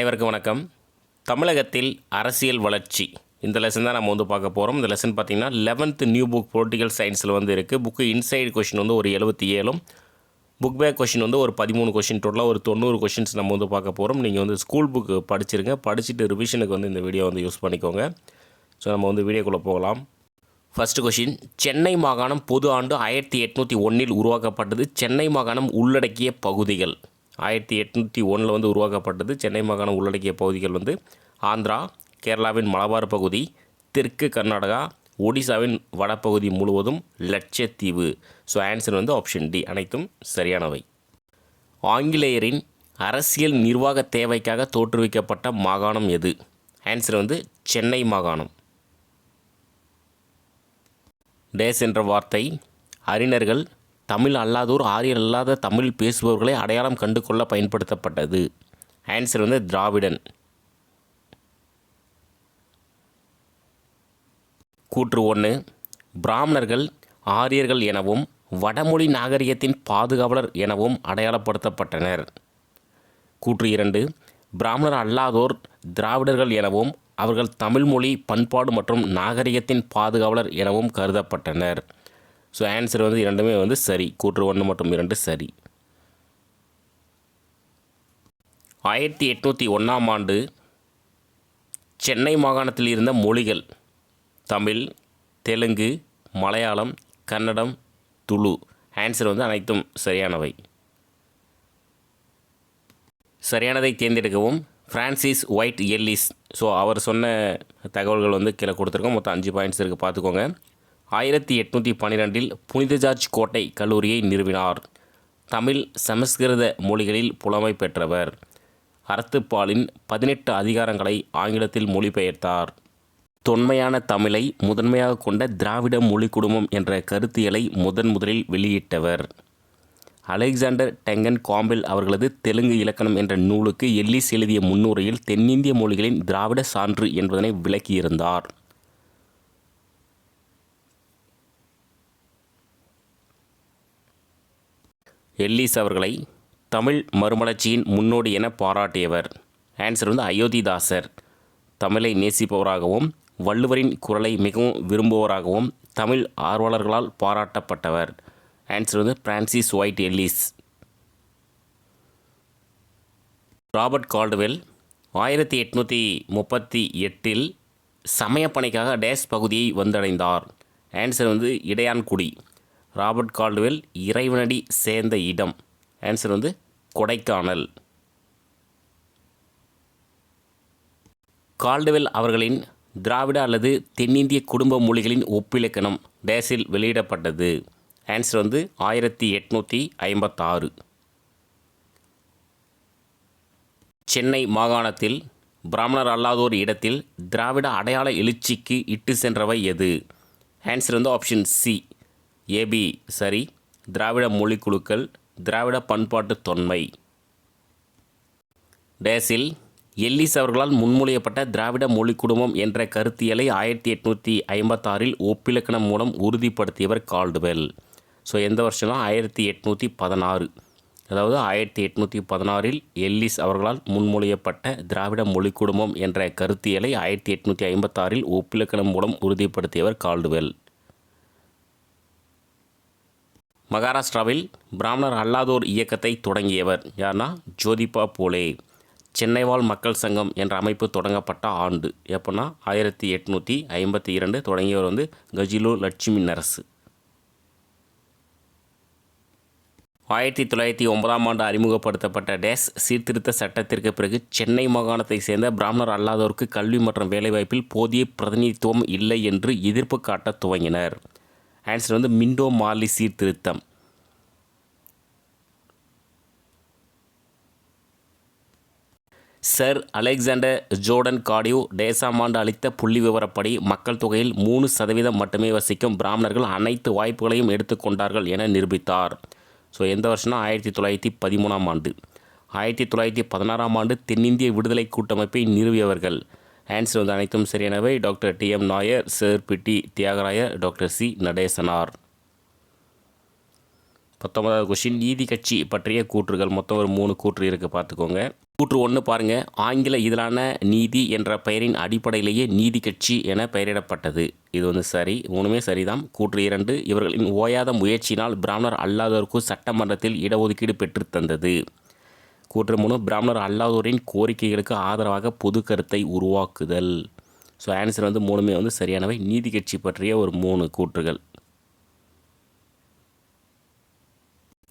அனைவருக்கும் வணக்கம். தமிழகத்தில் அரசியல் வளர்ச்சி. இந்த லெசன் தான் நம்ம வந்து பார்க்க போகிறோம் இந்த லெசன் பார்த்தீங்கன்னா லெவன்த்து நியூ புக் பொலிட்டிக்கல் சயின்ஸில் வந்து இருக்குது புக்கு இன்சைடு கொஷின் வந்து ஒரு எழுபத்தி ஏழும் புக் பேக் கொஷின் வந்து ஒரு பதிமூணு கொஷின் டோட்டலாக ஒரு தொண்ணூறு கொஷின்ஸ் நம்ம வந்து பார்க்க போகிறோம் நீங்கள் வந்து ஸ்கூல் புக்கு படிச்சிருங்க. படிச்சுட்டு ரிவிஷனுக்கு வந்து இந்த வீடியோ வந்து யூஸ் பண்ணிக்கோங்க. ஸோ நம்ம வந்து வீடியோக்குள்ளே போகலாம். ஃபஸ்ட்டு கொஷின் சென்னை மாகாணம் பொது ஆண்டு ஆயிரத்தி எட்நூற்றி ஒன்றில் உருவாக்கப்பட்டது சென்னை மாகாணம் உள்ளடக்கிய பகுதிகள். ஆயிரத்தி எட்நூற்றி ஒன்றில் வந்து உருவாக்கப்பட்டது சென்னை மாகாணம் உள்ளடக்கிய பகுதிகள் வந்து ஆந்திரா கேரளாவின் மலபார் பகுதி தெற்கு கர்நாடகா ஒடிசாவின் வடப்பகுதி முழுவதும் லட்சத்தீவு. ஸோ ஆன்சர் வந்து ஆப்ஷன் டி அனைத்தும் சரியானவை. ஆங்கிலேயரின் அரசியல் நிர்வாக தேவைக்காக தோற்றுவிக்கப்பட்ட மாகாணம் எது? ஆன்சர் வந்து சென்னை மாகாணம். டேஸ் என்ற வார்த்தை அறிஞர்கள் தமிழ் அல்லாதோர் ஆரியர் அல்லாத தமிழ் பேசுபவர்களை அடையாளம் கண்டு கொள்ள பயன்படுத்தப்பட்டது. ஆன்சர் வந்து திராவிடன். கூற்று ஒன்று பிராமணர்கள் ஆரியர்கள் எனவும் வடமொழி நாகரிகத்தின் பாதுகாவலர் எனவும் அடையாளப்படுத்தப்பட்டனர். கூற்று இரண்டு பிராமணர் அல்லாதோர் திராவிடர்கள் எனவும் அவர்கள் தமிழ் மொழி பண்பாடு மற்றும் நாகரிகத்தின் பாதுகாவலர் எனவும் கருதப்பட்டனர். ஸோ ஆன்சர் வந்து இரண்டுமே வந்து சரி. கூற்று ஒன்று மற்றும் இரண்டு சரி. ஆயிரத்தி எட்நூற்றி ஒன்றாம் ஆண்டு சென்னை மாகாணத்தில் இருந்த மொழிகள் தமிழ் தெலுங்கு மலையாளம் கன்னடம் துளு. ஆன்சர் வந்து அனைத்தும் சரியானவை. சரியானதை தேர்ந்தெடுக்கவும். ஃப்ரான்சிஸ் ஒயிட் எல்லிஸ் ஸோ அவர் சொன்ன தகவல்கள் வந்து கீழே கொடுத்துருக்கோம். மொத்தம் அஞ்சு பாயிண்ட்ஸ் இருக்குது பார்த்துக்கோங்க. ஆயிரத்தி எட்நூற்றி பன்னிரெண்டில் புனித ஜார்ஜ் கோட்டை கல்லூரியை நிறுவினார். தமிழ் சமஸ்கிருத மொழிகளில் புலமை பெற்றவர். அறத்துப்பாலின் பதினெட்டு அதிகாரங்களை ஆங்கிலத்தில் மொழிபெயர்த்தார். தொன்மையான தமிழை முதன்மையாக கொண்ட திராவிட மொழி குடும்பம் என்ற கருத்தியலை முதன் முதலில் வெளியிட்டவர். அலெக்சாண்டர் டெங்கன் காம்பெல் அவர்களது தெலுங்கு இலக்கணம் என்ற நூலுக்கு எல்லிஸ் எழுதிய முன்னுரையில் தென்னிந்திய மொழிகளின் திராவிட சான்று என்பதனை விளக்கியிருந்தார். எல்லிஸ் அவர்களை தமிழ் மறுமலர்ச்சியின் முன்னோடி என பாராட்டியவர். ஆன்சர் வந்து அயோத்திதாசர். தமிழை நேசிப்பவராகவும் வள்ளுவரின் குரலை மிகவும் விரும்புவராகவும் தமிழ் ஆர்வலர்களால் பாராட்டப்பட்டவர். ஆன்சர் வந்து Francis Whyte Ellis. Robert Caldwell ஆயிரத்தி எட்நூற்றி முப்பத்தி எட்டில் சமயப்பணிக்காக டேஸ் பகுதியை வந்தடைந்தார். ஆன்சர் வந்து இடையான்குடி. ராபர்ட் கால்டுவெல் இறைவனடி சேர்ந்த இடம். ஆன்சர் வந்து கொடைக்கானல். கால்டுவெல் அவர்களின் திராவிட அல்லது தென்னிந்திய குடும்ப மொழிகளின் ஒப்பிலக்கணம் டேஸில் வெளியிடப்பட்டது. ஆன்சர் வந்து ஆயிரத்தி எட்நூற்றி ஐம்பத்தாறு. சென்னை மாகாணத்தில் பிராமணர் அல்லாதோர் இடத்தில் திராவிட அடையாள எழுச்சிக்கு இட்டு சென்றவை எது? ஆன்சர் வந்து ஆப்ஷன் சி ஏபி சரி. திராவிட மொழிக்குழுக்கள் திராவிட பண்பாட்டு தொன்மை. டேஸில் எல்லிஸ் அவர்களால் முன்மொழியப்பட்ட திராவிட மொழி குடும்பம் என்ற கருத்தியலை ஆயிரத்தி எட்நூற்றி ஐம்பத்தாறில் ஒப்பிலக்கணம் மூலம் உறுதிப்படுத்தியவர் கால்டுவெல். ஸோ எந்த வருஷம்னா? ஆயிரத்தி எட்நூற்றி பதினாறு. அதாவது ஆயிரத்தி எட்நூற்றி பதினாறில் எல்லிஸ் அவர்களால் முன்மொழியப்பட்ட திராவிட மொழி குடும்பம் என்ற கருத்தியலை ஆயிரத்தி எட்நூற்றி ஐம்பத்தாறில் ஒப்பிலக்கணம் மூலம் உறுதிப்படுத்தியவர் கால்டுவெல். மகாராஷ்டிராவில் பிராமணர் அல்லாதோர் இயக்கத்தை தொடங்கியவர் யார்னா ஜோதிபா போலே. சென்னை வாழ் மக்கள் சங்கம் என்ற அமைப்பு தொடங்கப்பட்ட ஆண்டு. எப்போனா ஆயிரத்தி எட்நூற்றி ஐம்பத்தி இரண்டு தொடங்கியவர் வந்து கஜிலோ லட்சுமி நரசு. ஆயிரத்தி தொள்ளாயிரத்தி ஒன்பதாம் ஆண்டு அறிமுகப்படுத்தப்பட்ட டேஸ் சீர்திருத்த சட்டத்திற்கு பிறகு சென்னை மாகாணத்தை சேர்ந்த பிராமணர் அல்லாதோருக்கு கல்வி மற்றும் வேலைவாய்ப்பில் போதிய பிரதிநிதித்துவம் இல்லை என்று எதிர்ப்பு காட்டத் துவங்கினர். ஆன்சர் வந்து மிண்டோ மார்லி சீர்திருத்தம். சர் அலெக்சாண்டர் ஜோர்டன் காடியோ டேசாமாண்டு அளித்த புள்ளி விவரப்படி மக்கள் தொகையில் மூணு சதவீதம் மட்டுமே வசிக்கும் பிராமணர்கள் அனைத்து வாய்ப்புகளையும் எடுத்துக்கொண்டார்கள் என நிரூபித்தார். ஸோ எந்த வருஷம்னா ஆயிரத்தி தொள்ளாயிரத்தி பதிமூணாம் ஆண்டு. ஆயிரத்தி தொள்ளாயிரத்தி பதினாறாம் ஆண்டு தென்னிந்திய விடுதலை கூட்டமைப்பை நிறுவியவர்கள். ஆன்சர் வந்து அனைத்தும் சரியானவை. Doctor T M Nair sir P T Thiyagarayar doctor C Natesanar. பத்தொன்பதாவது கொஷின் நீதி கட்சி பற்றிய கூற்றுகள். மொத்தம் ஒரு மூணு கூற்று இருக்குது பார்த்துக்கோங்க. கூற்று ஒன்று பாருங்கள் ஆங்கில இதழான நீதி என்ற பெயரின் அடிப்படையிலேயே நீதி கட்சி என பெயரிடப்பட்டது. இது வந்து சரி. மூணுமே சரிதான். கூற்று இரண்டு. இவர்களின் ஓயாத முயற்சியினால் பிராமணர் அல்லாதோருக்கு சட்டமன்றத்தில் இடஒதுக்கீடு பெற்றுத் தந்தது. கூற்று மூணு பிராமணர் அல்லாதோரின் கோரிக்கைகளுக்கு ஆதரவாக பொது கருத்தை உருவாக்குதல். ஸோ ஆன்சர் வந்து மூணுமே வந்து சரியானவை. நீதி கட்சி பற்றிய ஒரு மூணு கூற்றுகள்.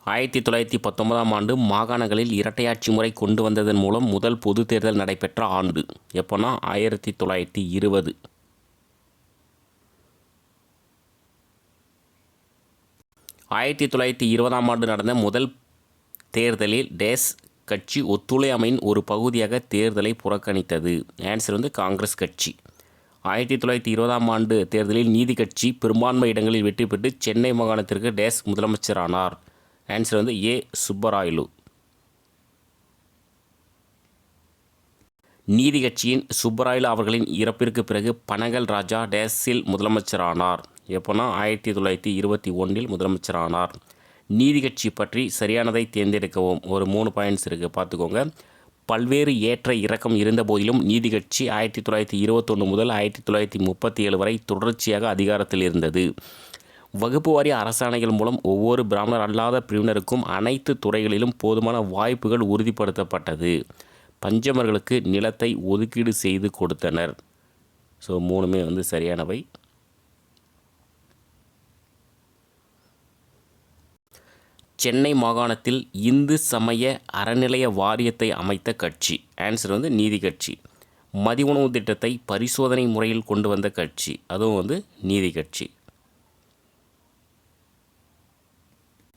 ஆயிரத்தி தொள்ளாயிரத்தி பத்தொன்பதாம் ஆண்டு மாகாணங்களில் இரட்டையாட்சி முறை கொண்டு வந்ததன் மூலம் முதல் பொது தேர்தல் நடைபெற்ற ஆண்டு. எப்போனா ஆயிரத்தி தொள்ளாயிரத்தி இருபது. ஆயிரத்தி தொள்ளாயிரத்தி இருபதாம் ஆண்டு நடந்த முதல் தேர்தலில் டேஸ் கட்சி ஒத்துழையாமையின் ஒரு பகுதியாக தேர்தலை புறக்கணித்தது. ஆன்சர் வந்து காங்கிரஸ் கட்சி. ஆயிரத்தி தொள்ளாயிரத்தி இருபதாம் ஆண்டு தேர்தலில் நீதி கட்சி பெரும்பான்மை இடங்களில் வெற்றி பெற்று சென்னை மாகாணத்திற்கு டேஸ் முதலமைச்சரானார். ஆன்சர் வந்து ஏ. சுப்பராயலு. நீதி கட்சியின் சுப்பராயலு அவர்களின் இறப்பிற்கு பிறகு பனகல் ராஜா டேஸில் முதலமைச்சரானார். எப்போனா ஆயிரத்தி தொள்ளாயிரத்தி இருபத்தி ஒன்றில் முதலமைச்சரானார். நீதி கட்சி பற்றி சரியானதை தேர்ந்தெடுக்கவும். ஒரு மூணு பாயிண்ட்ஸ் இருக்குது பார்த்துக்கோங்க. பல்வேறு ஏற்ற இறக்கம் இருந்த போதிலும் நீதி கட்சி ஆயிரத்தி தொள்ளாயிரத்தி இருபத்தொன்று முதல் ஆயிரத்தி தொள்ளாயிரத்தி முப்பத்தி ஏழு வரை தொடர்ச்சியாக அதிகாரத்தில் இருந்தது. வகுப்பு வாரிய அரசாணைகள் மூலம் ஒவ்வொரு பிராமணர் அல்லாத பிரிவினருக்கும் அனைத்து துறைகளிலும் போதுமான வாய்ப்புகள் உறுதிப்படுத்தப்பட்டது. பஞ்சமர்களுக்கு நிலத்தை ஒதுக்கீடு செய்து கொடுத்தனர். ஸோ மூணுமே வந்து சரியானவை. சென்னை மாகாணத்தில் இந்து சமய அறநிலைய வாரியத்தை அமைத்த கட்சி. ஆன்சர் வந்து நீதி கட்சி. மதி உணவு திட்டத்தை பரிசோதனை முறையில் கொண்டு வந்த கட்சி. அதுவும் வந்து நீதி கட்சி.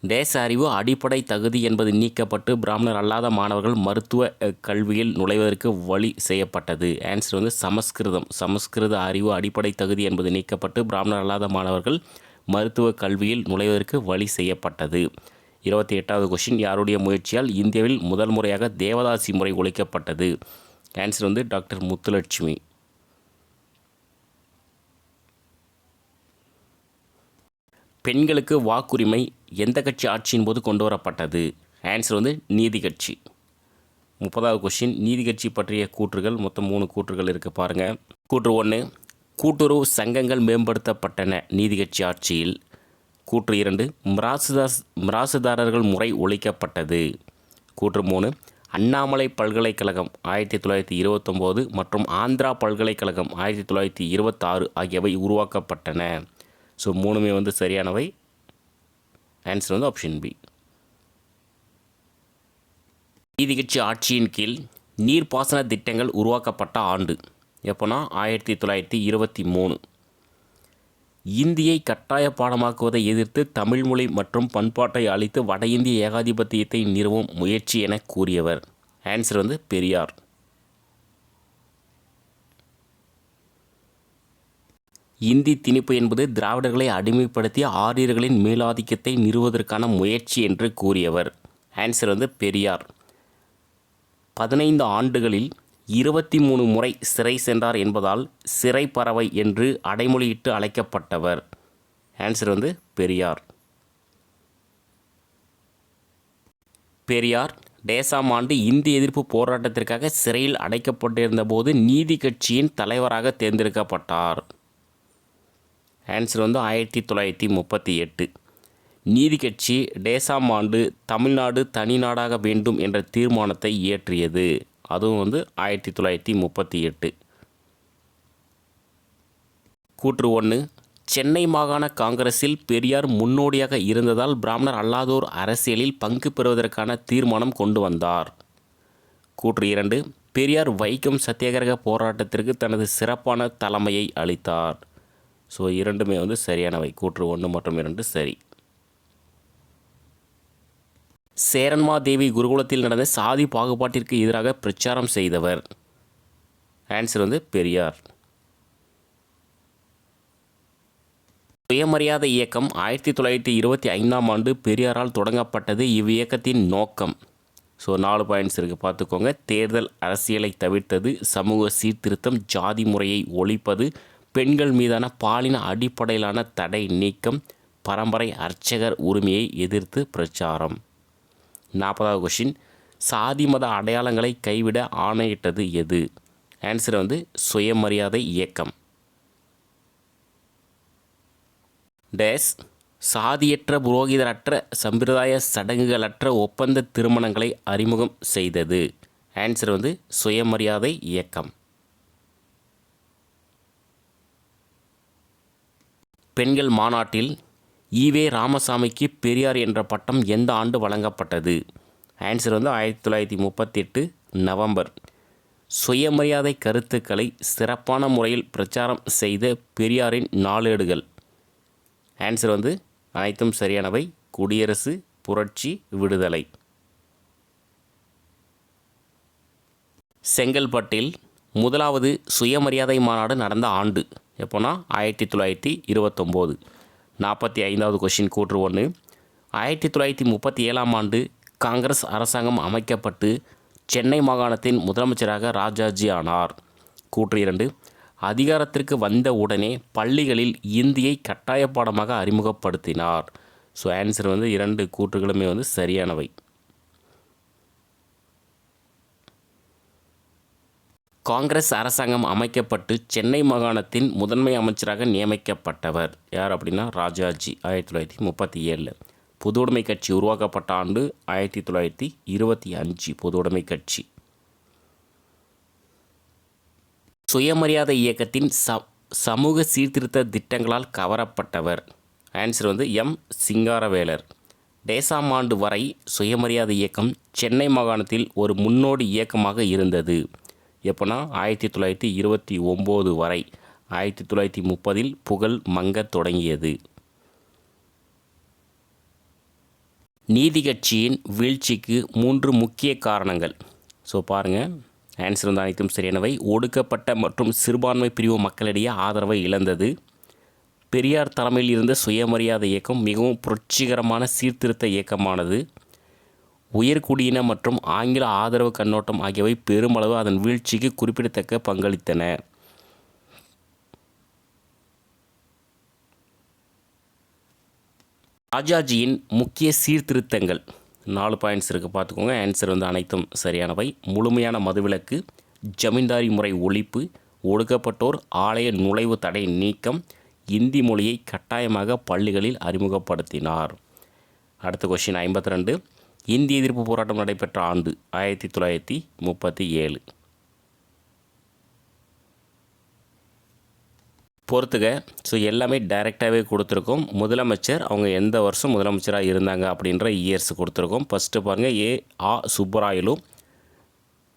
தேச அறிவு அடிப்படை தகுதி என்பது நீக்கப்பட்டு பிராமணர் அல்லாத மாணவர்கள் மருத்துவ கல்வியில் நுழைவதற்கு வழி செய்யப்பட்டது. ஆன்சர் வந்து சமஸ்கிருதம். சமஸ்கிருத அறிவு அடிப்படை தகுதி என்பது நீக்கப்பட்டு பிராமணர் அல்லாத மாணவர்கள் மருத்துவ கல்வியில் நுழைவதற்கு வழி செய்யப்பட்டது. இருபத்தி எட்டாவது கொஷின் யாருடைய முயற்சியால் இந்தியாவில் முதல் முறையாக தேவதாசி முறை ஒழிக்கப்பட்டது? ஆன்சர் வந்து டாக்டர் முத்துலட்சுமி. பெண்களுக்கு வாக்குரிமை எந்த கட்சி ஆட்சியின் போது கொண்டு வரப்பட்டது? ஆன்சர் வந்து நீதி கட்சி. முப்பதாவது கொஷின் நீதி கட்சி பற்றிய கூற்றுகள் மொத்தம் மூணு கூற்றுகள் இருக்குது பாருங்கள் கூற்று ஒன்று கூட்டுறவு சங்கங்கள் மேம்படுத்தப்பட்டன நீதி கட்சி ஆட்சியில். கூற்று இரண்டு மிராசுதாஸ் மிராசுதாரர்கள் முறை ஒழிக்கப்பட்டது. கூற்று மூணு அண்ணாமலை பல்கலைக்கழகம் ஆயிரத்தி தொள்ளாயிரத்தி இருபத்தொம்போது மற்றும் ஆந்திரா பல்கலைக்கழகம் ஆயிரத்தி தொள்ளாயிரத்தி இருபத்தாறு ஆகியவை உருவாக்கப்பட்டன. ஸோ மூணுமே வந்து சரியானவை. ஆன்சர் வந்து ஆப்ஷன் பி நீதி ஆட்சியின் கீழ் நீர்ப்பாசன திட்டங்கள் உருவாக்கப்பட்ட ஆண்டு. எப்போனா ஆயிரத்தி தொள்ளாயிரத்தி இருபத்தி மூணு. இந்தியை கட்டாய பாடமாக்குவதை எதிர்த்து தமிழ்மொழி மற்றும் பண்பாட்டை அழித்து வட இந்திய ஏகாதிபத்தியத்தை நிறுவும் முயற்சி என கூறியவர். ஆன்சர் வந்து பெரியார். இந்தி திணிப்பு என்பது திராவிடர்களை அடிமைப்படுத்தி ஆரியர்களின் மேலாதிக்கத்தை நிறுவுவதற்கான முயற்சி என்று கூறியவர். ஆன்சர் வந்து பெரியார். பதினைந்து ஆண்டுகளில் இருபத்தி மூணு முறை சிறை சென்றார் என்பதால் சிறை பறவை என்று அடைமொழியிட்டு அழைக்கப்பட்டவர். ஆன்சர் வந்து பெரியார். பெரியார் டேசாம் ஆண்டு இந்திய எதிர்ப்பு போராட்டத்திற்காக சிறையில் அடைக்கப்பட்டிருந்த போது நீதி கட்சியின் தலைவராக தேர்ந்தெடுக்கப்பட்டார். ஆன்சர் வந்து ஆயிரத்தி தொள்ளாயிரத்தி முப்பத்தி எட்டு. நீதி கட்சி டேசாம் ஆண்டு தமிழ்நாடு தனி நாடாக வேண்டும் என்ற தீர்மானத்தை இயற்றியது. அதுவும் வந்து ஆயிரத்தி தொள்ளாயிரத்தி முப்பத்தி எட்டு. கூற்று ஒன்று சென்னை மாகாண காங்கிரஸில் பெரியார் முன்னோடியாக இருந்ததால் பிராமணர் அல்லாதோர் அரசியலில் பங்கு பெறுவதற்கான தீர்மானம் கொண்டு வந்தார். கூற்று இரண்டு பெரியார் வைக்கம் சத்தியாகிரக போராட்டத்திற்கு தனது சிறப்பான தலைமையை அளித்தார். ஸோ இரண்டுமே வந்து சரியானவை. கூற்று ஒன்று மற்றும் இரண்டு சரி. சேரன்மாதேவி குருகுலத்தில் நடந்த சாதி பாகுபாட்டிற்கு எதிராக பிரச்சாரம் செய்தவர். ஆன்சர் வந்து பெரியார். சுயமரியாதை இயக்கம் ஆயிரத்தி தொள்ளாயிரத்தி இருபத்தி ஐந்தாம் ஆண்டு பெரியாரால் தொடங்கப்பட்டது இவ்வியக்கத்தின் நோக்கம். ஸோ நாலு பாயிண்ட்ஸ் இருக்குது பார்த்துக்கோங்க. தேர்தல் அரசியலை தவிர்த்தது சமூக சீர்திருத்தம் ஜாதி முறையை ஒழிப்பது பெண்கள் மீதான பாலின அடிப்படையிலான தடை நீக்கம் பரம்பரை அர்ச்சகர் உரிமையை எதிர்த்து பிரச்சாரம். நாற்பதாவது கொஷின் சாதி மத அடையாளங்களை கைவிட ஆணையிட்டது எது? ஆன்சர் வந்து சுயமரியாதை இயக்கம். டேஸ் சாதியற்ற புரோகிதரற்ற சம்பிரதாய சடங்குகளற்ற ஒப்பந்த திருமணங்களை அறிமுகம் செய்தது. ஆன்சர் வந்து சுயமரியாதை இயக்கம். பெண்கள் மாநாட்டில் ஈவே ராமசாமிக்கு பெரியார் என்ற பட்டம் எந்த ஆண்டு வழங்கப்பட்டது? ஆன்சர் வந்து ஆயிரத்தி தொள்ளாயிரத்தி முப்பத்தெட்டு நவம்பர். சுயமரியாதை கருத்துக்களை சிறப்பான முறையில் பிரச்சாரம் செய்த பெரியாரின் நாளேடுகள். ஆன்சர் வந்து அனைத்தும் சரியானவை. குடியரசு புரட்சி விடுதலை. செங்கல்பட்டில் முதலாவது சுயமரியாதை மாநாடு நடந்த ஆண்டு. எப்போனா ஆயிரத்தி தொள்ளாயிரத்தி இருபத்தொம்போது. நாற்பத்தி ஐந்தாவது கொஷின் கூற்று ஒன்று. ஆயிரத்தி தொள்ளாயிரத்தி முப்பத்தி ஏழாம் ஆண்டு காங்கிரஸ் அரசாங்கம் அமைக்கப்பட்டு சென்னை மாகாணத்தின் முதலமைச்சராக ராஜாஜி ஆனார். கூற்று இரண்டு அதிகாரத்திற்கு வந்த உடனே பள்ளிகளில் இந்தியை கட்டாய பாடமாக அறிமுகப்படுத்தினார். ஸோ ஆன்சர் வந்து இரண்டு கூற்றுகளுமே வந்து சரியானவை. காங்கிரஸ் அரசாங்கம் அமைக்கப்பட்டு சென்னை மாகாணத்தின் முதன்மை அமைச்சராக நியமிக்கப்பட்டவர். யார் அப்படின்னா ராஜாஜி ஆயிரத்தி தொள்ளாயிரத்தி முப்பத்தி ஏழில் பொது உடைமை கட்சி உருவாக்கப்பட்ட ஆண்டு ஆயிரத்தி தொள்ளாயிரத்தி இருபத்தி அஞ்சு பொது உடைமை கட்சி. சுயமரியாதை இயக்கத்தின் ச சமூக சீர்திருத்த திட்டங்களால் கவரப்பட்டவர். ஆன்சர் வந்து எம். சிங்காரவேலர். டேசாம் ஆண்டு வரை சுயமரியாதை இயக்கம் சென்னை மாகாணத்தில் ஒரு முன்னோடி இயக்கமாக இருந்தது. எப்போனா ஆயிரத்தி தொள்ளாயிரத்தி இருபத்தி ஒம்பது வரை ஆயிரத்தி தொள்ளாயிரத்தி முப்பதில் புகழ் மங்கத் தொடங்கியது. நீதி கட்சியின் வீழ்ச்சிக்கு மூன்று முக்கிய காரணங்கள். ஸோ பாருங்கள் ஆன்சர் வந்து அனைத்தும் சரியானவை. ஒடுக்கப்பட்ட மற்றும் சிறுபான்மை பிரிவு மக்களிடையே ஆதரவை இழந்தது. பெரியார் தலைமையில் இருந்த சுயமரியாதை இயக்கம் மிகவும் புரட்சிகரமான சீர்திருத்த இயக்கமானது. உயர்குடியின மற்றும் ஆங்கில ஆதரவு கண்ணோட்டம் ஆகியவை பெருமளவு அதன் வீழ்ச்சிக்கு குறிப்பிடத்தக்க பங்களித்தன. ராஜாஜியின் முக்கிய சீர்திருத்தங்கள். நாலு பாயிண்ட்ஸ் இருக்குது பார்த்துக்கோங்க. ஆன்சர் வந்து அனைத்தும் சரியானவை. முழுமையான மதுவிலக்கு ஜமீன்தாரி முறை ஒழிப்பு ஒடுக்கப்பட்டோர் ஆலய நுழைவு தடை நீக்கம் இந்தி மொழியை கட்டாயமாக பள்ளிகளில் அறிமுகப்படுத்தினார். அடுத்த கொஷின் ஐம்பத்தி ரெண்டு. இந்திய எதிர்ப்பு போராட்டம் நடைபெற்ற ஆண்டு ஆயிரத்தி தொள்ளாயிரத்தி முப்பத்தி ஏழு. பொறுத்துக ஸோ எல்லாமே டைரெக்டாகவே கொடுத்துருக்கோம். முதலமைச்சர் அவங்க எந்த வருஷம் முதலமைச்சராக இருந்தாங்க அப்படின்ற இயர்ஸ் கொடுத்துருக்கோம். ஃபஸ்ட்டு பாருங்கள் ஏ ஆ சுப்பராயலு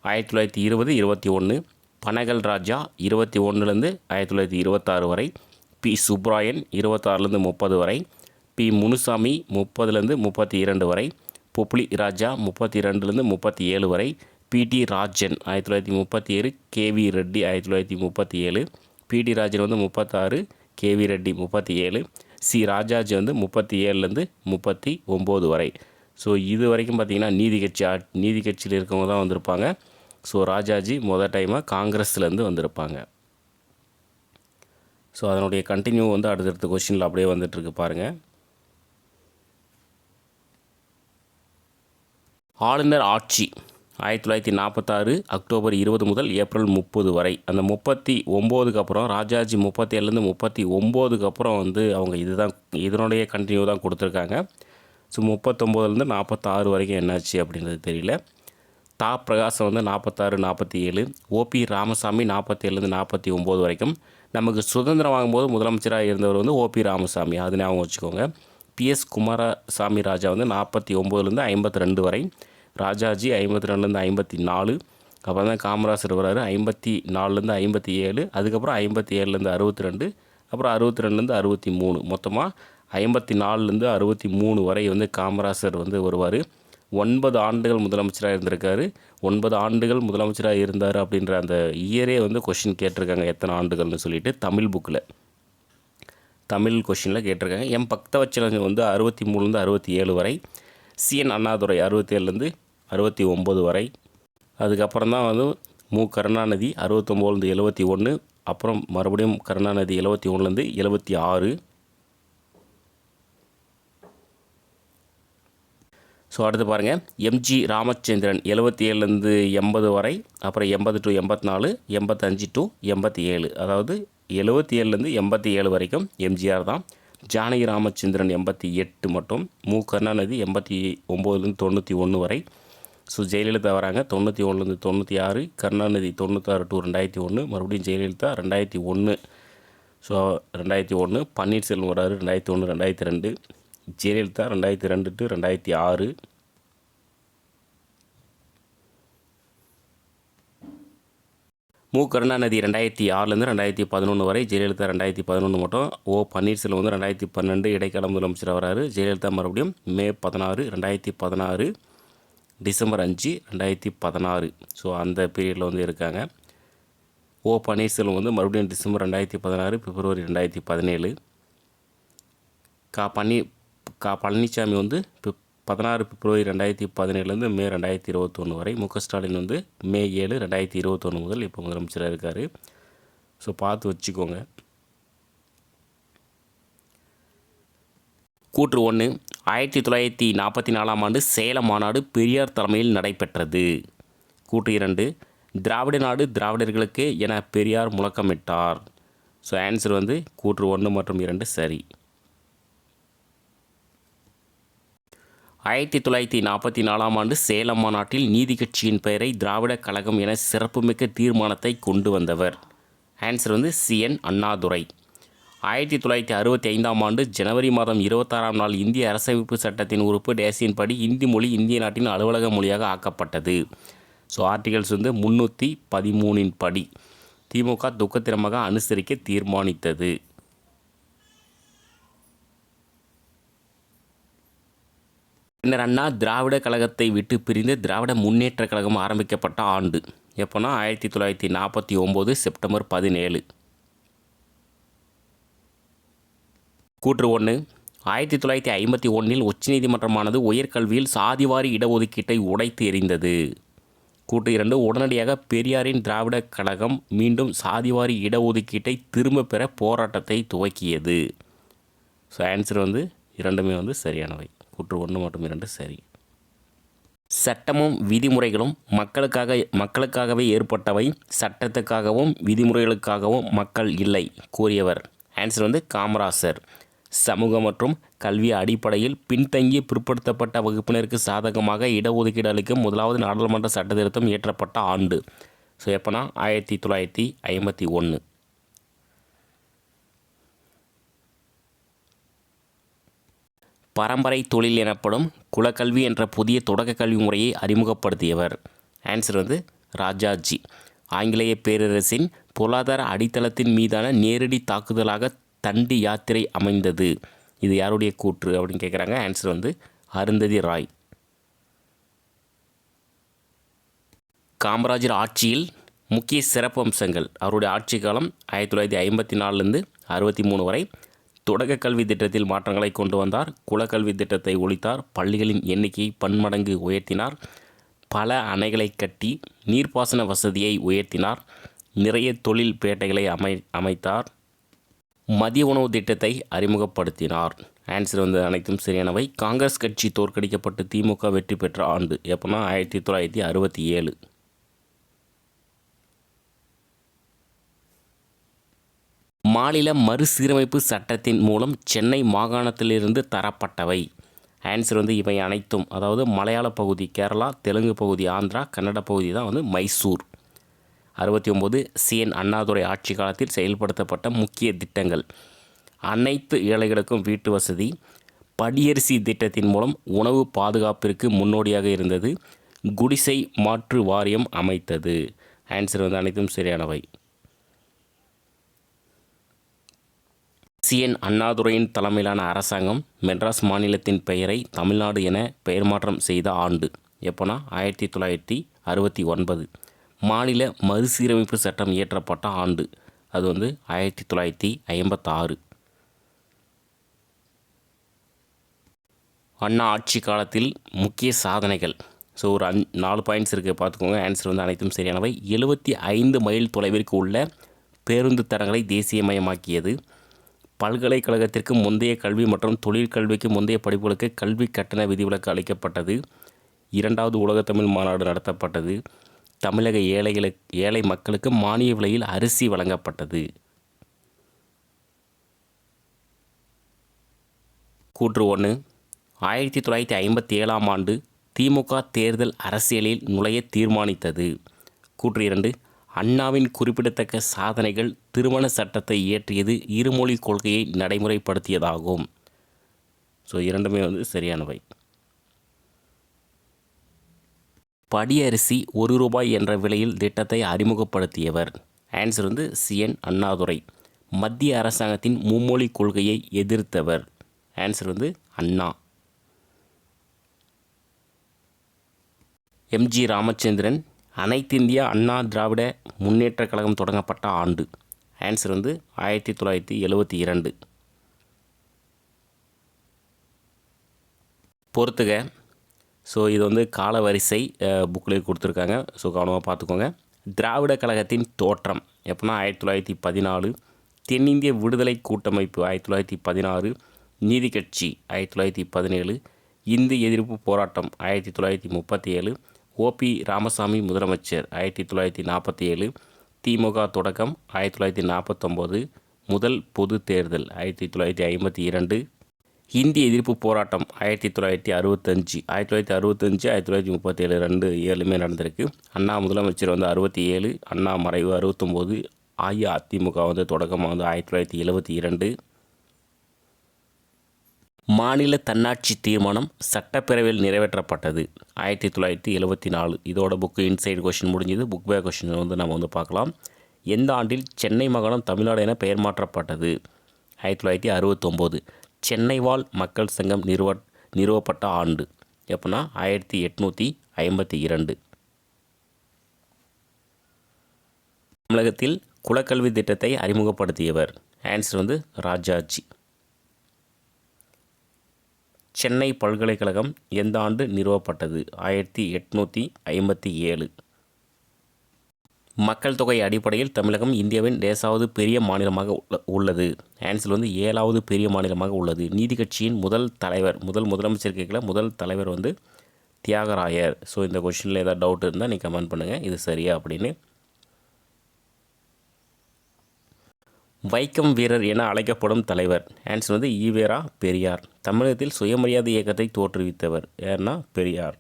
ஆயிரத்தி தொள்ளாயிரத்தி இருபது இருபத்தி ஒன்று பனகல் ராஜா இருபத்தி ஒன்றுலேருந்து ஆயிரத்தி தொள்ளாயிரத்தி இருபத்தாறு வரை. பி சுப்ராயன் இருபத்தாறுலேருந்து முப்பது வரை. பி முனுசாமி முப்பதுலேருந்து முப்பத்தி இரண்டு வரை. புப்ளி ராஜா முப்பத்தி ரெண்டுலேருந்து முப்பத்தி ஏழு வரை பிடி ராஜன் ஆயிரத்தி தொள்ளாயிரத்தி முப்பத்தி ஏழு கேவி ரெட்டி ஆயிரத்தி தொள்ளாயிரத்தி முப்பத்தி ஏழு பிடி ராஜன் வந்து முப்பத்தாறு கேவி ரெட்டி முப்பத்தி ஏழு சி ராஜாஜி வந்து முப்பத்தி ஏழுலேருந்து முப்பத்தி ஒம்பது வரை. ஸோ இது வரைக்கும் பார்த்திங்கன்னா நீதி கட்சி ஆட் நீதி கட்சியில் இருக்கவங்க தான் வந்திருப்பாங்க. ஸோ ராஜாஜி மொதல் டைமாக காங்கிரஸ்லேருந்து வந்திருப்பாங்க. ஸோ அதனுடைய கண்டினியூ வந்து அடுத்தடுத்த கொஷினில் அப்படியே வந்துட்டுருக்கு பாருங்கள் ஆளுநர் ஆட்சி ஆயிரத்தி தொள்ளாயிரத்தி நாற்பத்தாறு அக்டோபர் இருபது முதல் ஏப்ரல் முப்பது வரை. அந்த முப்பத்தி ஒம்போதுக்கு அப்புறம் ராஜாஜி முப்பத்தி ஏழுலேருந்து முப்பத்தி ஒம்போதுக்கு அப்புறம் வந்து அவங்க இதுதான் இதனுடைய கண்டினியூ தான் கொடுத்துருக்காங்க. ஸோ முப்பத்தொம்போதுலேருந்து நாற்பத்தாறு வரைக்கும் என்னாச்சு அப்படின்றது தெரியல. தா பிரகாசம் வந்து நாற்பத்தாறு நாற்பத்தி ஏழு ஓபி ராமசாமி நாற்பத்தி ஏழுலேருந்து நாற்பத்தி ஒம்பது வரைக்கும். நமக்கு சுதந்திரம் வாங்கும்போது முதலமைச்சராக இருந்தவர் வந்து ஓபி ராமசாமி அது ஞாபகம் வச்சுக்கோங்க. பிஎஸ் குமாரசாமி ராஜா வந்து நாற்பத்தி ஒம்போதுலேருந்து ஐம்பத்தி ரெண்டு வரை ராஜாஜி ஐம்பத்தி ரெண்டுலேருந்து ஐம்பத்தி நாலு அப்புறம் தான் காமராசர் வராரு ஐம்பத்தி நாலுலேருந்து ஐம்பத்தி ஏழு அதுக்கப்புறம் ஐம்பத்தி ஏழுலேருந்து அறுபத்தி ரெண்டு அப்புறம் அறுபத்தி ரெண்டுலேருந்து அறுபத்தி மூணு. மொத்தமாக ஐம்பத்தி நாலுலேருந்து அறுபத்தி மூணு வரை வந்து காமராசர் வந்து வருவார். ஒன்பது ஆண்டுகள் முதலமைச்சராக இருந்திருக்காரு. ஒன்பது ஆண்டுகள் முதலமைச்சராக இருந்தார் அப்படின்ற அந்த இயரே வந்து கொஷின் கேட்டிருக்காங்க எத்தனை ஆண்டுகள்னு சொல்லிட்டு தமிழ் புக்கில் தமிழ் கொஷினில் கேட்டிருக்காங்க. எம் பக்தவச்சலஞ்சம் வந்து அறுபத்தி மூணுலேருந்து அறுபத்தி ஏழு வரை சிஎன் அண்ணாதுரை அறுபத்தி ஏழுலேருந்து அறுபத்தி ஒம்பது வரை. அதுக்கப்புறம் தான் வந்து மு கருணாநிதி அறுபத்தொம்போதுலேருந்து எழுபத்தி ஒன்று அப்புறம் மறுபடியும் கருணாநிதி எழுபத்தி ஒன்றுலேருந்து எழுபத்தி ஆறு ஸோ அடுத்து பாருங்கள் எம்ஜி ராமச்சந்திரன் எழுபத்தி ஏழுலேருந்து எண்பது வரை அப்புறம் எண்பது டு எண்பத்தி நாலு எண்பத்தஞ்சு டு எண்பத்தி ஏழு அதாவது எழுபத்தி ஏழுலேருந்து எண்பத்தி ஏழு வரைக்கும் எம்ஜிஆர் தான். ஜானகி ராமச்சந்திரன் எண்பத்தி எட்டு மட்டும். மு. கருணாநிதி எண்பத்தி ஒம்போதுலேருந்து தொண்ணூற்றி ஒன்று வரை. ஸோ ஜெயலலிதா வராங்க. தொண்ணூற்றி ஒன்றுலேருந்து தொண்ணூற்றி ஆறு. கருணாநிதி தொண்ணூற்றாறு டு ரெண்டாயிரத்தி ஒன்று. மறுபடியும் ஜெயலலிதா ரெண்டாயிரத்தி ஒன்று. ஸோ ரெண்டாயிரத்தி ஒன்று. பன்னீர்செல்வம் வராரு. ரெண்டாயிரத்தி ஒன்று ரெண்டாயிரத்தி ரெண்டு. ஜெயலலிதா ரெண்டாயிரத்தி ரெண்டு டு ரெண்டாயிரத்தி ஆறு. மு. கருணாநிதி ரெண்டாயிரத்தி ஆறுலேருந்து ரெண்டாயிரத்தி பதினொன்று வரை ஜெயலலிதா ரெண்டாயிரத்தி பதினொன்று மட்டும் ஓ. பன்னீர்செல்வம் வந்து ரெண்டாயிரத்தி பன்னெண்டு இடைக்கால முதலமைச்சராக வராரு ஜெயலலிதா மறுபடியும் மே பதினாறு ரெண்டாயிரத்தி பதினாறு டிசம்பர் அஞ்சு ரெண்டாயிரத்தி பதினாறு. ஸோ அந்த பீரியடில் வந்து இருக்காங்க. ஓ. பன்னீர்செல்வம் வந்து மறுபடியும் டிசம்பர் ரெண்டாயிரத்தி பதினாறு பிப்ரவரி ரெண்டாயிரத்தி பதினேழு. கா. பன்னீர் கா. பழனிசாமி வந்து பிப் பதினாறு பிப்ரவரி ரெண்டாயிரத்தி பதினேழுலேருந்து மே ரெண்டாயிரத்தி இருபத்தொன்று வரை மு ஸ்டாலின் வந்து மே ஏழு ரெண்டாயிரத்தி இருபத்தொன்று முதல் இப்போ முதலமைச்சராக இருக்கார். ஸோ பார்த்து வச்சுக்கோங்க. கூற்று ஒன்று ஆயிரத்தி தொள்ளாயிரத்தி நாற்பத்தி நாலாம் ஆண்டு சேலம் மாநாடு பெரியார் தலைமையில் நடைபெற்றது. கூற்று இரண்டு திராவிட நாடு திராவிடர்களுக்கு என பெரியார் முழக்கமிட்டார். ஸோ ஆன்சர் வந்து கூற்று ஒன்று மற்றும் இரண்டு சரி. ஆயிரத்தி தொள்ளாயிரத்தி நாற்பத்தி நாலாம் ஆண்டு சேலம் மாநாட்டில் நீதி கட்சியின் பெயரை திராவிடக் கழகம் என சிறப்புமிக்க தீர்மானத்தை கொண்டு வந்தவர். ஆன்சர் வந்து சிஎன் அண்ணாதுரை. ஆயிரத்தி தொள்ளாயிரத்தி அறுபத்தி ஐந்தாம் ஆண்டு ஜனவரி மாதம் இருபத்தாறாம் நாள் இந்திய அரசமைப்பு சட்டத்தின் உறுப்பு டேசியின்படி இந்தி மொழி இந்திய நாட்டின் அலுவலக மொழியாக ஆக்கப்பட்டது. ஸோ ஆர்டிகல்ஸ் வந்து முந்நூற்றி பதிமூணின் படி. திமுக துக்கத்திரமாக அனுசரிக்க தீர்மானித்தது. பின்னர் அண்ணா திராவிட கழகத்தை விட்டு பிரிந்து திராவிட முன்னேற்ற கழகம் ஆரம்பிக்கப்பட்ட ஆண்டு. எப்போனா ஆயிரத்தி தொள்ளாயிரத்தி நாற்பத்தி ஒம்பது செப்டம்பர் பதினேழு. கூற்று ஒன்று ஆயிரத்தி தொள்ளாயிரத்தி ஐம்பத்தி ஒன்றில் உச்சநீதிமன்றமானது உயர்கல்வியில் சாதிவாரி இடஒதுக்கீட்டை உடைத்து எறிந்தது. கூட்டு இரண்டு. உடனடியாக பெரியாரின் திராவிட கழகம் மீண்டும் சாதிவாரி இடஒதுக்கீட்டை திரும்ப பெற போராட்டத்தை துவக்கியது. ஸோ ஆன்சர் வந்து இரண்டுமே வந்து சரியானவை. கூற்று ஒன்று மற்றும் இரண்டு சரி. சட்டமும் விதிமுறைகளும் மக்களுக்காக மக்களுக்காகவே ஏற்பட்டவை. சட்டத்துக்காகவும் விதிமுறைகளுக்காகவும் மக்கள் இல்லை கூறியவர். ஆன்சர் வந்து காமராசர். சமூக மற்றும் கல்வி அடிப்படையில் பின்தங்கிய பிற்படுத்தப்பட்ட வகுப்பினருக்கு சாதகமாக இடஒதுக்கீடு அளிக்கும் முதலாவது நாடாளுமன்ற சட்ட திருத்தம் இயற்றப்பட்ட ஆண்டு. ஸோ எப்போனா? ஆயிரத்தி தொள்ளாயிரத்தி ஐம்பத்தி ஒன்று பரம்பரை தொழில் எனப்படும் குலக்கல்வி என்ற புதிய தொடக்க கல்வி முறையை அறிமுகப்படுத்தியவர். ஆன்சர் வந்து ராஜாஜி. ஆங்கிலேய பேரரசின் பொருளாதார அடித்தளத்தின் மீதான நேரடி தாக்குதலாக தண்டி யாத்திரை அமைந்தது. இது யாருடைய கூற்று அப்படின்னு கேட்குறாங்க ஆன்சர் வந்து அருந்ததி ராய். காமராஜர் ஆட்சியில் முக்கிய சிறப்பு அம்சங்கள் அவருடைய ஆட்சி காலம் ஆயிரத்தி தொள்ளாயிரத்தி ஐம்பத்தி நாலுலேருந்து அறுபத்தி மூணு வரை தொடக்க கல்வி திட்டத்தில் மாற்றங்களை கொண்டு வந்தார். குலக்கல்வி திட்டத்தை ஒழித்தார். பள்ளிகளின் எண்ணிக்கையை பன்மடங்கு உயர்த்தினார். பல அணைகளை கட்டி நீர்ப்பாசன வசதியை உயர்த்தினார். நிறைய தொழில் பேட்டைகளை அமை அமைத்தார். மதிய உணவு திட்டத்தை அறிமுகப்படுத்தினார். ஆன்சர் வந்து அனைத்தும் சரியானவை. காங்கிரஸ் கட்சி தோற்கடிக்கப்பட்டு திமுக வெற்றி பெற்ற ஆண்டு எப்போனா ஆயிரத்தி தொள்ளாயிரத்தி அறுபத்தி ஏழு. மாநில மறுசீரமைப்பு சட்டத்தின் மூலம் சென்னை மாகாணத்திலிருந்து தரப்பட்டவை. ஆன்சர் வந்து இவை அனைத்தும். அதாவது மலையாள பகுதி கேரளா தெலுங்கு பகுதி ஆந்திரா கன்னட பகுதி தான் வந்து மைசூர். அறுபத்தி ஒம்பது சிஎன் அண்ணாதுரை ஆட்சி காலத்தில் செயல்படுத்தப்பட்ட முக்கிய திட்டங்கள். அனைத்து ஏழைகளுக்கும் வீட்டு வசதி. படியரிசி திட்டத்தின் மூலம் உணவு பாதுகாப்பிற்கு முன்னோடியாக இருந்தது. குடிசை மாற்று வாரியம் அமைத்தது. ஆன்சர் வந்து அனைத்தும் சரியானவை. சிஎன் அண்ணாதுரையின் தலைமையிலான அரசாங்கம் மெட்ராஸ் மாநிலத்தின் பெயரை தமிழ்நாடு என பெயர் மாற்றம் செய்த ஆண்டு. எப்போனா ஆயிரத்தி தொள்ளாயிரத்தி அறுபத்தி ஒன்பது. மாநில மறுசீரமைப்பு சட்டம் இயற்றப்பட்ட ஆண்டு. அது வந்து ஆயிரத்தி தொள்ளாயிரத்தி ஐம்பத்தாறு. அண்ணா ஆட்சி காலத்தில் முக்கிய சாதனைகள். ஸோ ஒரு அஞ் நாலு பாயிண்ட்ஸ் இருக்குது பார்த்துக்கோங்க. ஆன்சர் வந்து அனைத்தும் சரியானவை. எழுபத்தி ஐந்து மைல் தொலைவிற்கு உள்ள பேருந்து தடங்களை தேசியமயமாக்கியது. பல்கலைக்கழகத்திற்கு முந்தைய கல்வி மற்றும் தொழிற்கல்விக்கு முந்தைய படிப்புகளுக்கு கல்வி கட்டண விதிவிலக்கு அளிக்கப்பட்டது. இரண்டாவது உலகத்தமிழ் மாநாடு நடத்தப்பட்டது. தமிழக ஏழைகளுக்கு ஏழை மக்களுக்கு மானிய விலையில் அரிசி வழங்கப்பட்டது. கூற்று ஒன்று ஆயிரத்தி தொள்ளாயிரத்தி ஐம்பத்தி ஏழாம் ஆண்டு திமுக தேர்தல் அரசியலில் நுழைய தீர்மானித்தது. கூற்று இரண்டு. அண்ணாவின் குறிப்பிடத்தக்க சாதனைகள் திருமண சட்டத்தை இயற்றியது இருமொழி கொள்கையை நடைமுறைப்படுத்தியதாகும். ஸோ இரண்டுமே வந்து சரியானவை. படியரிசி ஒரு ரூபாய் என்ற விலையில் திட்டத்தை அறிமுகப்படுத்தியவர். ஆன்சர் வந்து சிஎன் அண்ணாதுரை. மத்திய அரசாங்கத்தின் மும்மொழி கொள்கையை எதிர்த்தவர். ஆன்சர் வந்து அண்ணா. எம்ஜி ராமச்சந்திரன் அனைத்திந்திய அண்ணா திராவிட முன்னேற்றக் கழகம் தொடங்கப்பட்ட ஆண்டு. ஆன்சர் வந்து ஆயிரத்தி தொள்ளாயிரத்தி எழுபத்தி இரண்டு. பொறுத்துக. ஸோ இது வந்து காலவரிசை புக்கில் கொடுத்துருக்காங்க. ஸோ கவனமாக பார்த்துக்கோங்க. திராவிட கழகத்தின் தோற்றம் எப்படின்னா ஆயிரத்தி தொள்ளாயிரத்தி பதினாலு. தென்னிந்திய விடுதலை கூட்டமைப்பு ஆயிரத்தி தொள்ளாயிரத்தி பதினாறு. நீதி கட்சி ஆயிரத்தி தொள்ளாயிரத்தி பதினேழு. இந்து எதிர்ப்பு போராட்டம் ஆயிரத்தி தொள்ளாயிரத்தி முப்பத்தி ஏழு ஓபி ராமசாமி முதலமைச்சர் ஆயிரத்தி தொள்ளாயிரத்தி நாற்பத்தி ஏழு திமுக தொடக்கம் ஆயிரத்தி தொள்ளாயிரத்தி நாற்பத்தொம்போது முதல் பொது தேர்தல் ஆயிரத்தி தொள்ளாயிரத்தி ஐம்பத்தி இரண்டு இந்தி எதிர்ப்பு போராட்டம் ஆயிரத்தி தொள்ளாயிரத்தி அறுபத்தஞ்சு ஆயிரத்தி தொள்ளாயிரத்தி அறுபத்தஞ்சு ஆயிரத்தி தொள்ளாயிரத்தி முப்பத்தேழு ரெண்டு ஏழுமே நடந்திருக்கு. அண்ணா முதலமைச்சர் வந்து அறுபத்தி ஏழு அண்ணா மறைவு அறுபத்தொம்போது அஇஅதிமுக வந்து தொடக்கமாக வந்து ஆயிரத்தி தொள்ளாயிரத்தி எழுபத்தி இரண்டு. மாநில தன்னாட்சி தீர்மானம் சட்டப்பேரவையில் நிறைவேற்றப்பட்டது. ஆயிரத்தி தொள்ளாயிரத்தி எழுபத்தி நாலு. இதோட புக்கு இன்சைடு கொஷின் முடிஞ்சது. புக் பேக் கொஷின் வந்து நம்ம வந்து பார்க்கலாம். எந்த ஆண்டில் சென்னை மாகாணம் தமிழ்நாடு என பெயர் மாற்றப்பட்டது? ஆயிரத்தி தொள்ளாயிரத்தி அறுபத்தொம்போது சென்னை வாழ் மக்கள் சங்கம் நிறுவ நிறுவப்பட்ட ஆண்டு. எப்படின்னா ஆயிரத்தி எட்நூற்றி ஐம்பத்தி இரண்டு. தமிழகத்தில் குலக்கல்வி திட்டத்தை அறிமுகப்படுத்தியவர். ஆன்சர் வந்து ராஜாஜி. சென்னை பல்கலைக்கழகம் எந்த ஆண்டு நிறுவப்பட்டது? ஆயிரத்தி எட்நூற்றி ஐம்பத்தி ஏழு. மக்கள் தொகை அடிப்படையில் தமிழகம் இந்தியாவின் தேசாவது பெரிய மாநிலமாக உள்ள- உள்ளது. ஆன்சர் வந்து ஏழாவது பெரிய மாநிலமாக உள்ளது. நீதி கட்சியின் முதல் தலைவர் முதல் முதலமைச்சர் கேட்கல முதல் தலைவர் வந்து தியாகராயர். ஸோ இந்த கொஷினில் ஏதாவது டவுட் இருந்தால் நீ கமெண்ட் பண்ணுங்கள் இது சரியா அப்படின்னு வைக்கம் வீரர் என அழைக்கப்படும் தலைவர். ஆன்சர் வந்து ஈவேரா பெரியார். தமிழகத்தில் சுயமரியாதை இயக்கத்தை தோற்றுவித்தவர் ஏர்னா பெரியார்.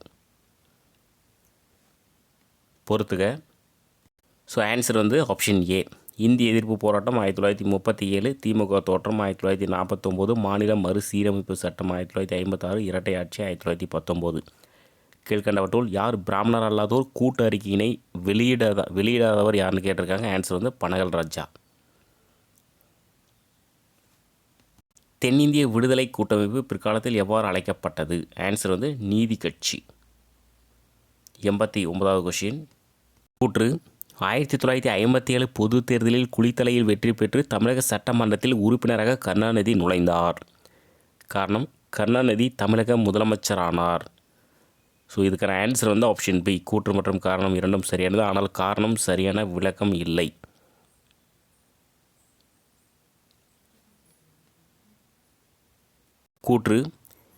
பொறுத்துக. ஸோ ஆன்சர் வந்து ஆப்ஷன் ஏ இந்திய எதிர்ப்பு போராட்டம் ஆயிரத்தி தொள்ளாயிரத்தி முப்பத்தி ஏழு திமுக தோற்றம் ஆயிரத்தி தொள்ளாயிரத்தி நாற்பத்தொம்போது மாநில மறுசீரமைப்பு சட்டம் ஆயிரத்தி தொள்ளாயிரத்தி ஐம்பத்தாறு இரட்டை ஆட்சி ஆயிரத்தி தொள்ளாயிரத்தி பத்தொம்போது. கீழ்கண்டவற்றுள் யார் பிராமணர் அல்லாதோர் கூட்டு அறிக்கையினை வெளியிடாத வெளியிடாதவர் யாருன்னு கேட்டிருக்காங்க. ஆன்சர் வந்து பனகல் ராஜா. தென்னிந்திய விடுதலை கூட்டமைப்பு பிற்காலத்தில் எவ்வாறு அழைக்கப்பட்டது? ஆன்சர் வந்து நீதி கட்சி. எண்பத்தி ஒன்பதாவது கொஷின் கூற்று ஆயிரத்தி தொள்ளாயிரத்தி ஐம்பத்தி ஏழு பொது தேர்தலில் குளித்தலையில் வெற்றி பெற்று தமிழக சட்டமன்றத்தில் உறுப்பினராக கருணாநிதி நுழைந்தார். காரணம் கருணாநிதி தமிழக முதலமைச்சரானார். ஸோ இதுக்கான ஆன்சர் வந்து ஆப்ஷன் பி கூற்று மற்றும் காரணம் இரண்டும் சரியானது. ஆனால் காரணம் சரியான விளக்கம் இல்லை. கூற்று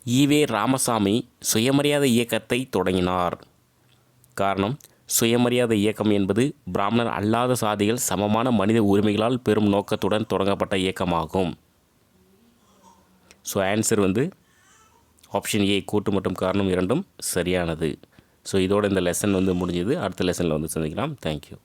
ஈவே ராமசாமி சுயமரியாதை இயக்கத்தை தொடங்கினார். காரணம் சுயமரியாதை இயக்கம் என்பது பிராமணர் அல்லாத சாதிகள் சமமான மனித உரிமைகளால் பெரும் நோக்கத்துடன் தொடங்கப்பட்ட இயக்கமாகும். ஸோ ஆன்சர் வந்து ஆப்ஷன் ஏ கூட்டு மற்றும் காரணம் இரண்டும் சரியானது. ஸோ இதோட இந்த லெசன் வந்து முடிஞ்சது. அடுத்த லெசனில் வந்து சந்திக்கலாம். தேங்க்யூ